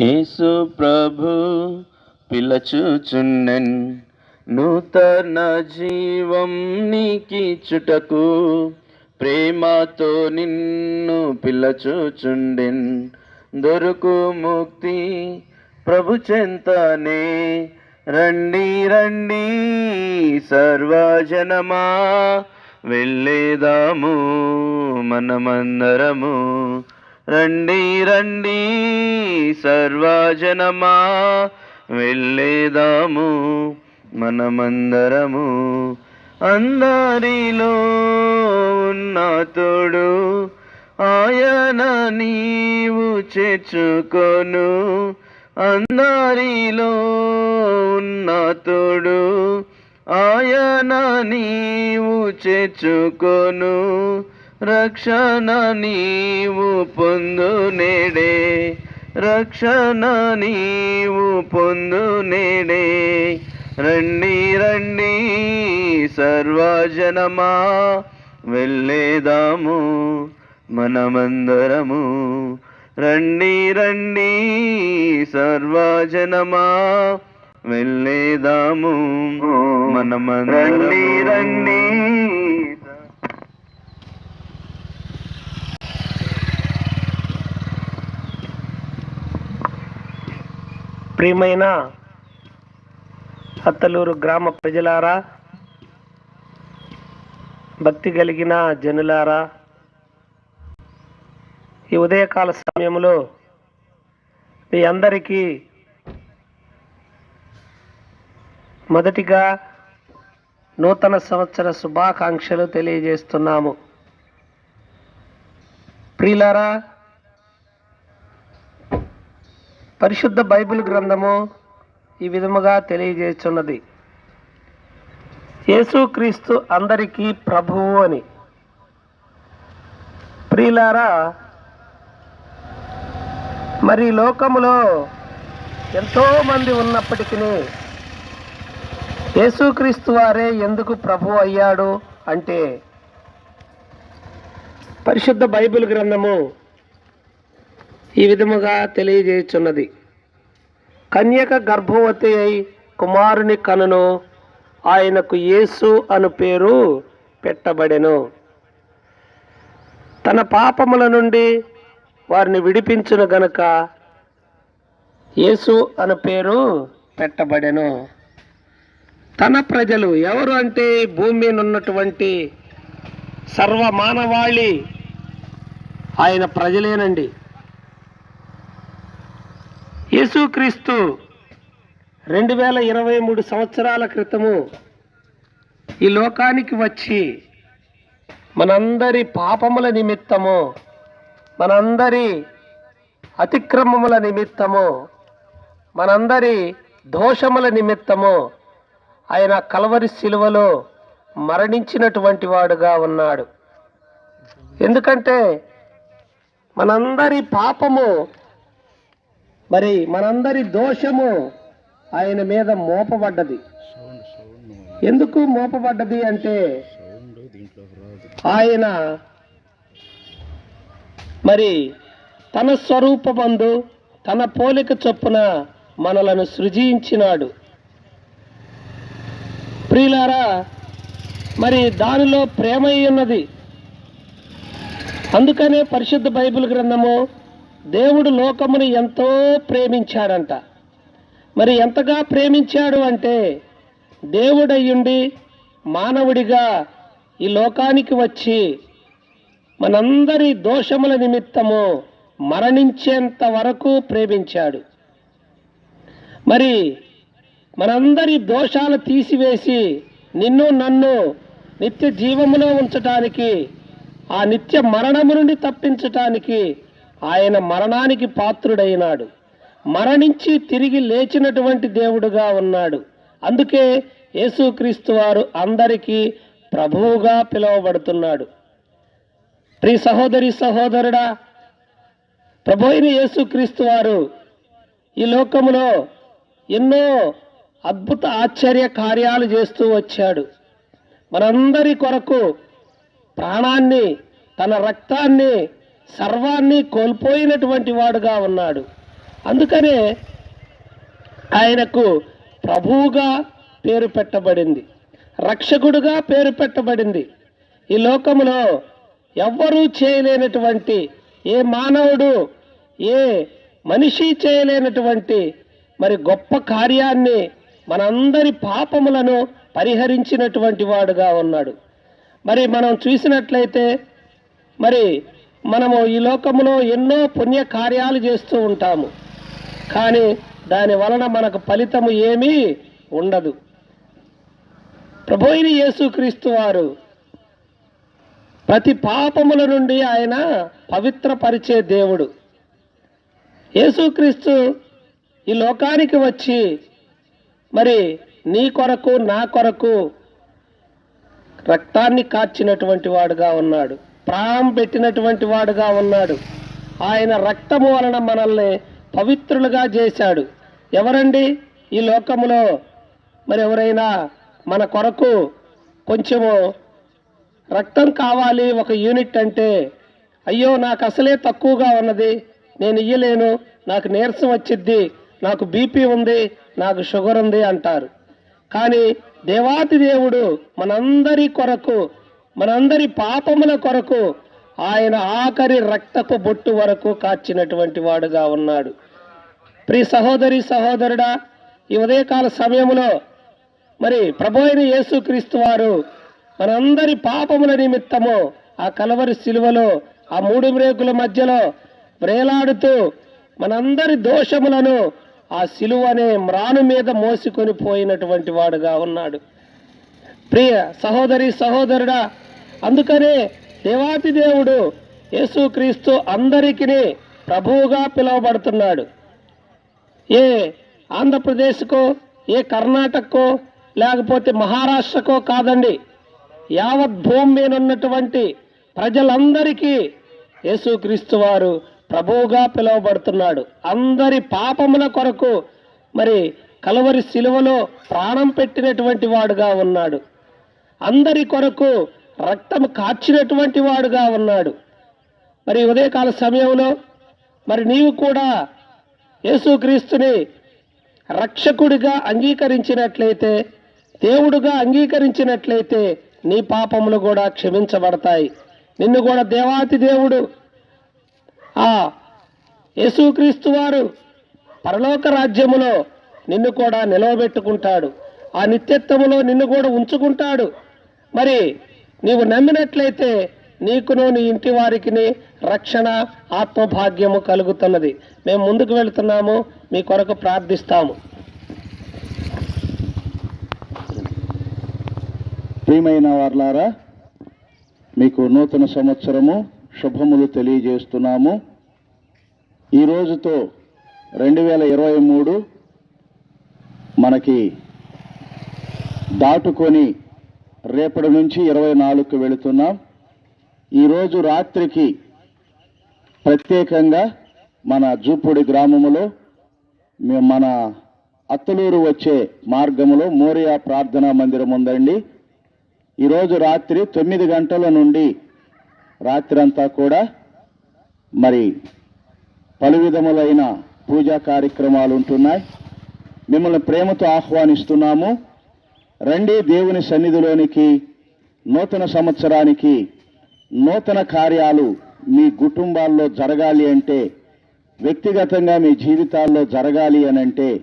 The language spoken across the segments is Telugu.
యేసు ప్రభు పిలచుచున్నెన్ నూతన జీవం నీకిచ్చుటకు ప్రేమతో నిన్ను పిలచుచుండెన్. దొరుకు ముక్తి ప్రభు చెంతనే రండి రండి సర్వజనమా వెళ్ళేదాము మనమందరము. రండి రండి సర్వజనమా వెళ్ళేదాము మనమందరము. అందరిలో ఉన్న ఆయన నీవు చేర్చుకొను. అందరిలో ఉన్న తోడు ఆయన నీవు చేర్చుకొను. రక్షణ నీవు పొందు నేడే రక్షణ నీవు పొందు నేడే రండి రండి సర్వజనమా వెళ్ళేదాము మనమందరము రండి రండి సర్వజనమా వెళ్ళేదాము మనమందరం రండి రండి ప్రియమైన అత్తలూరు గ్రామ ప్రజలారా భక్తి కలిగిన జనులారా ఈ ఉదయకాల సమయంలో మీ అందరికీ మొదటిగా నూతన సంవత్సర శుభాకాంక్షలు తెలియజేస్తున్నాము. ప్రియులారా పరిశుద్ధ బైబిల్ గ్రంథము ఈ విధముగా తెలియజేస్తున్నది. యేసుక్రీస్తు అందరికీ ప్రభువు అని. ప్రియులారా మరి లోకములో ఎంతోమంది ఉన్నప్పటికీ యేసుక్రీస్తు వారే ఎందుకు ప్రభు అయ్యాడు అంటే పరిశుద్ధ బైబిల్ గ్రంథము ఈ విధముగా తెలియజేయుచున్నది. కన్యక గర్భవతి అయి కుమారుని కనును ఆయనకు యేసు అను పేరు పెట్టబడెను. తన పాపముల నుండి వారిని విడిపించును గనక యేసు అను పేరు పెట్టబడెను. తన ప్రజలు ఎవరు అంటే భూమి మీద ఉన్నటువంటి సర్వ మానవాళి ఆయన ప్రజలేనండి. యేసుక్రీస్తు రెండు వేల ఇరవై మూడు సంవత్సరాల క్రితము ఈ లోకానికి వచ్చి మనందరి పాపముల నిమిత్తము మనందరి అతిక్రమముల నిమిత్తము మనందరి దోషముల నిమిత్తము ఆయన కలవరి శిలువలో మరణించినటువంటి వాడుగా ఉన్నాడు. ఎందుకంటే మనందరి పాపము మరి మనందరి దోషము ఆయన మీద మోపబడ్డది. ఎందుకు మోపబడ్డది అంటే ఆయన మరి తన స్వరూపమందు తన పోలిక చొప్పున మనలను సృజించినాడు. ప్రియులారా మరి దానిలో ప్రేమ ఉన్నది. అందుకనే పరిశుద్ధ బైబిల్ గ్రంథము దేవుడు లోకమును ఎంతో ప్రేమించాడంట. మరి ఎంతగా ప్రేమించాడు అంటే దేవుడయ్యుండి మానవుడిగా ఈ లోకానికి వచ్చి మనందరి దోషముల నిమిత్తము మరణించేంత వరకు ప్రేమించాడు. మరి మనందరి దోషాలు తీసివేసి నిన్ను నన్ను నిత్య జీవములో ఉంచటానికి ఆ నిత్య మరణము నుండి తప్పించటానికి ఆయన మరణానికి పాత్రుడైనాడు. మరణించి తిరిగి లేచినటువంటి దేవుడుగా ఉన్నాడు. అందుకే యేసుక్రీస్తు వారు అందరికీ ప్రభువుగా పిలువబడుతున్నాడు. ప్రి సహోదరి సహోదరుడా ప్రభు అయిన యేసుక్రీస్తు వారు ఈ లోకములో ఎన్నో అద్భుత ఆశ్చర్య కార్యాలు చేస్తూ వచ్చాడు. మనందరి కొరకు ప్రాణాన్ని తన రక్తాన్ని సర్వాన్ని కోల్పోయినటువంటి వాడుగా ఉన్నాడు. అందుకనే ఆయనకు ప్రభువుగా పేరు పెట్టబడింది. రక్షకుడుగా పేరు పెట్టబడింది. ఈ లోకములో ఎవ్వరూ చేయలేనటువంటి ఏ మానవుడు ఏ మనిషి చేయలేనటువంటి మరి గొప్ప కార్యాన్ని మనందరి పాపములను పరిహరించినటువంటి వాడుగా ఉన్నాడు. మరి మనం చూసినట్లయితే మరి మనము ఈ లోకములో ఎన్నో పుణ్య కార్యాలు చేస్తూ ఉంటాము. కానీ దాని వలన మనకు ఫలితము ఏమీ ఉండదు. ప్రభోయిని యేసుక్రీస్తు వారు ప్రతి పాపముల నుండి ఆయన పవిత్రపరిచే దేవుడు. యేసుక్రీస్తు ఈ లోకానికి వచ్చి మరి నీ కొరకు నా కొరకు రక్తాన్ని కార్చినటువంటి వాడుగా ఉన్నాడు. ప్రాణం పెట్టినటువంటి వాడుగా ఉన్నాడు. ఆయన రక్తము వలన మనల్ని పవిత్రులుగా చేశాడు. ఎవరండి? ఈ లోకములో మరి ఎవరైనా మన కొరకు కొంచెము రక్తం కావాలి ఒక యూనిట్ అంటే అయ్యో నాకు అసలే తక్కువగా ఉన్నది నేను ఇయ్యలేను నాకు నీరసం వచ్చిద్ది నాకు బీపీ ఉంది నాకు షుగర్ ఉంది అంటారు. కానీ దేవాతి దేవుడు మనందరి కొరకు మనందరి పాపముల కొరకు ఆయన ఆఖరి రక్తపు బొట్టు వరకు కాచినటువంటి వాడుగా ఉన్నాడు. ప్రి సహోదరి సహోదరుడా ఈ ఉదయకాల సమయంలో మరి ప్రభు అయిన యేసుక్రీస్తు వారు మనందరి పాపముల నిమిత్తము ఆ కలవరి శిలువలో ఆ మూడు బ్రేకుల మధ్యలో వ్రేలాడుతూ మనందరి దోషములను ఆ శిలువ అనే మ్రాను మీద మోసుకొని పోయినటువంటి వాడుగా ఉన్నాడు. ప్రియ సహోదరి సహోదరుడా అందుకనే దేవాతి దేవుడు యేసుక్రీస్తు అందరికీ ప్రభువుగా పిలువబడుతున్నాడు. ఏ ఆంధ్రప్రదేశ్కో ఏ కర్ణాటకకో లేకపోతే మహారాష్ట్రకో కాదండి యావత్ భూమి మీద ఉన్నటువంటి ప్రజలందరికీ యేసుక్రీస్తు వారు ప్రభువుగా పిలువబడుతున్నాడు. అందరి పాపముల కొరకు మరి కలవరి శిలువలో ప్రాణం పెట్టినటువంటి వాడుగా ఉన్నాడు. అందరి కొరకు రక్తం కార్చినటువంటి వాడుగా ఉన్నాడు. మరి ఉదయకాల సమయంలో మరి నీవు కూడా యేసుక్రీస్తుని రక్షకుడిగా అంగీకరించినట్లయితే దేవుడుగా అంగీకరించినట్లయితే నీ పాపములు కూడా క్షమించబడతాయి. నిన్ను కూడా దేవాతి దేవుడు ఆ యేసుక్రీస్తు వారు పరలోక రాజ్యములో నిన్ను కూడా నిలవబెట్టుకుంటాడు. ఆ నిత్యత్వములో నిన్ను కూడా ఉంచుకుంటాడు. మరి నీవు నమ్మినట్లయితే నీకును నీ ఇంటి వారికి రక్షణ ఆత్మభాగ్యము కలుగుతున్నది. మేము ముందుకు వెళుతున్నాము మీ కొరకు ప్రార్థిస్తాము. ప్రియమైన వార్లారా మీకు నూతన సంవత్సరము శుభములు తెలియజేస్తున్నాము. ఈ రోజుతో రెండు వేల ఇరవై మూడు మనకి దాటుకొని రేపటి నుంచి ఇరవై నాలుగుకు వెళుతున్నాం. ఈరోజు రాత్రికి ప్రత్యేకంగా మన జూపూడి గ్రామములో మేము మన అత్తలూరు వచ్చే మార్గములో మోరియా ప్రార్థనా మందిరం ఉందండి. ఈరోజు రాత్రి తొమ్మిది గంటల నుండి రాత్రి అంతా కూడా మరి పలు విధములైన పూజా కార్యక్రమాలు ఉంటున్నాయి. మిమ్మల్ని ప్రేమతో ఆహ్వానిస్తున్నాము. రండి దేవుని సన్నిధిలోనికి నూతన సంవత్సరానికి నూతన కార్యాలు మీ కుటుంబాల్లో జరగాలి అంటే వ్యక్తిగతంగా మీ జీవితాల్లో జరగాలి అని అంటే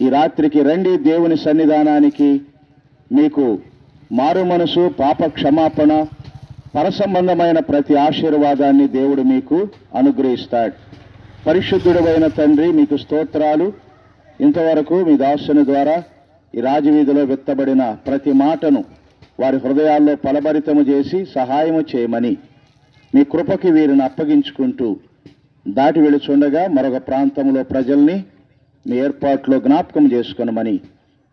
ఈ రాత్రికి రండి దేవుని సన్నిధానానికి మీకు మారు మనసు పాప క్షమాపణ పరసంబంధమైన ప్రతి ఆశీర్వాదాన్ని దేవుడు మీకు అనుగ్రహిస్తాడు. పరిశుద్ధుడైన తండ్రి మీకు స్తోత్రాలు. ఇంతవరకు మీ దాసుని ద్వారా ఈ రాజవీధిలో విత్తబడిన ప్రతి మాటను వారి హృదయాల్లో ఫలభరితము చేసి సహాయము చేయమని మీ కృపకి వీరిని అప్పగించుకుంటూ దాటి వెళుచుండగా మరొక ప్రాంతంలో ప్రజల్ని మీ ఏర్పాట్లో జ్ఞాపకం చేసుకొనమని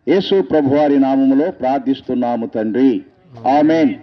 యేసు ప్రభువారి నామములో ప్రార్థిస్తున్నాము తండ్రి. ఆమెన్.